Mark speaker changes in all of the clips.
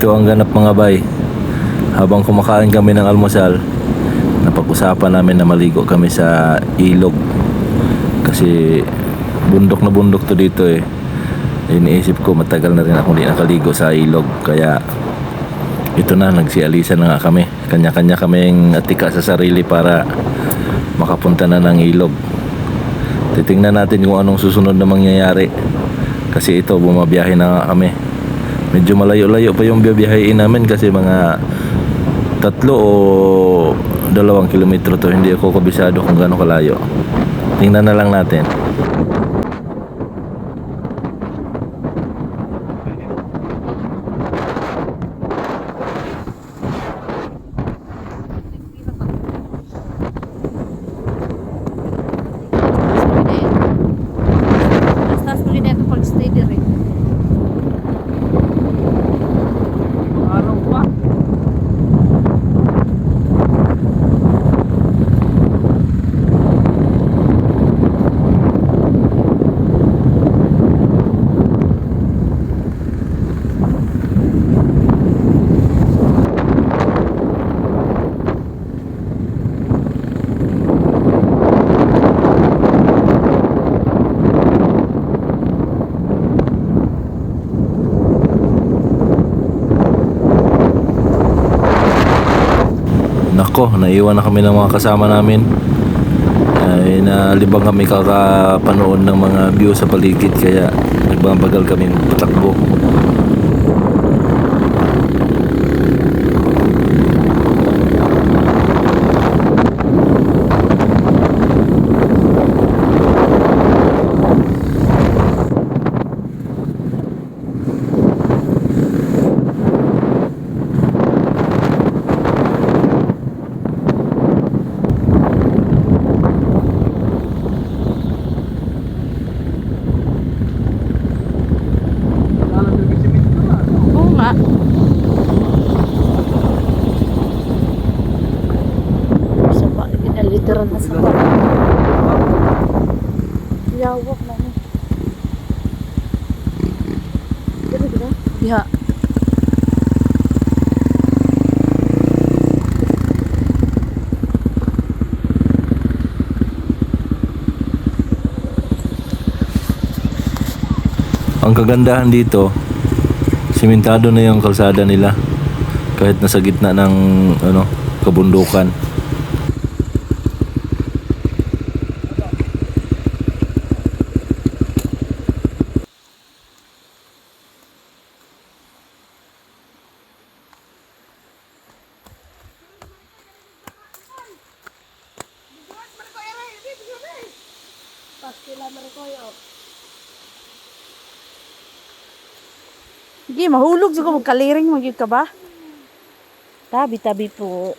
Speaker 1: Ito ang ganap mga bay. Habang kumakain kami ng almusal, napag-usapan namin na maligo kami sa ilog. Kasi bundok na bundok to dito eh. Iniisip ko matagal na rin ako hindi nakaligo sa ilog. Kaya ito na, nagsialisa na nga kami. Kanya-kanya kaming atika sa sarili para makapunta na ng ilog. Titingnan natin kung anong susunod na mangyayari. Kasi ito, bumabiyahe na kami. Medyo malayo-layo pa yung biyabiyahin namin kasi mga tatlo o dalawang kilometro to. Hindi ako kabisado kung gaano kalayo. Tingnan na lang natin. Nako, naiwan na kami ng mga kasama namin. Ay nalibang kami kakapanood ng mga view sa paligid kaya nagbabagal kami patakbo.
Speaker 2: Alam mo yung simento na.
Speaker 3: Oo nga. Sa ba, literal na sa ba. Yawak na ni. Dito dito. Ya.
Speaker 1: Ang kagandahan dito, simentado na yung kalsada nila. Kahit nasa gitna ng ano, kabundukan.
Speaker 3: Sige, mahulog siguro magkaliring magyud ka ba? Tabi-tabi po.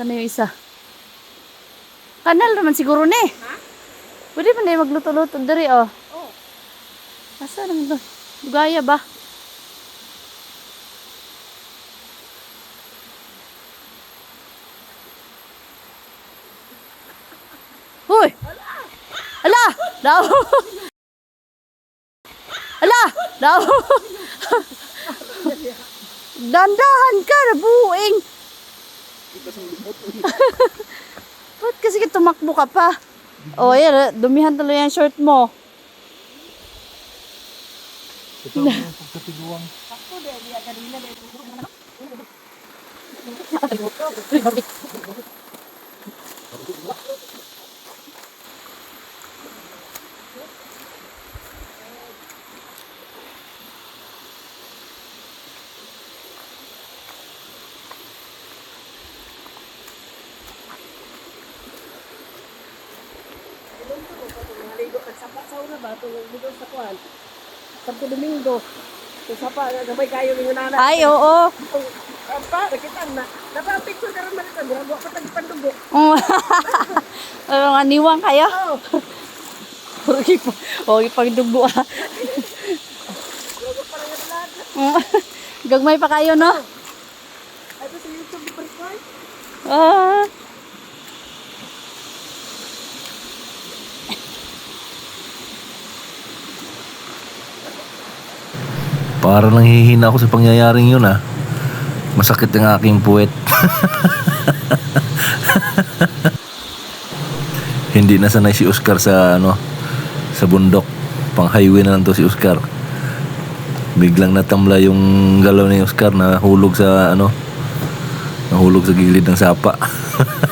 Speaker 3: Ano yung isa? Kanal naman siguro ni. Ha? Pwede pa na yung magluto-luto dari oh. Oo. Asa naman to? Dugaya ba? Hoy! Ala! Daw! Ala! Daw! Dandahan ka na buing! Ba't kasi ka tumakbo ka pa? Oh, yan. Dumihan tuloy yung short mo.
Speaker 1: Ito ang pagkatiguang.
Speaker 2: Naligo ka sa sa una ba? Mo doon sa kuwan. Sabto Domingo. Sa sapa, gabay kayo ng nana.
Speaker 3: Ay, oo.
Speaker 2: Apa, nakita na. Napapicture ka rin malita. Buwa pa tagpandugo.
Speaker 3: Oh. ano nga, niwang kayo?
Speaker 2: Oo.
Speaker 3: Huwag pa, huwag pang dugo ah. Gagmay pa kayo, no?
Speaker 2: Ito sa YouTube, di pa rin
Speaker 3: Ah.
Speaker 1: Para nang hihina ako sa pangyayaring yun ah. Masakit ang aking puwet. Hindi na sanay si Oscar sa ano sa bundok. Pang highway na lang to si Oscar. Biglang natamla yung galaw ni Oscar na hulog sa ano nahulog sa gilid ng sapa.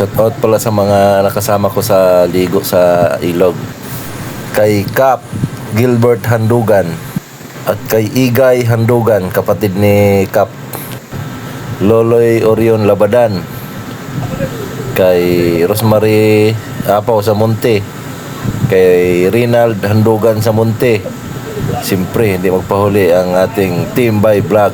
Speaker 1: Shout out pala sa mga nakasama ko sa ligo sa ilog. Kay Cap Gilbert Handugan at kay Igay Handugan, kapatid ni Cap. Loloy Orion Labadan. Kay Rosemary Apaw sa Monte. Kay Rinald Handugan sa Monte. Siyempre, hindi magpahuli ang ating Team by Vlog.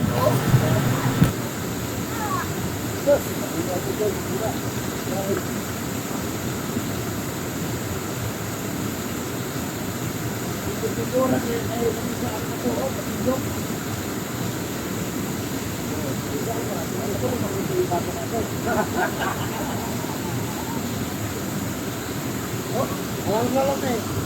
Speaker 2: Alam ko lang eh.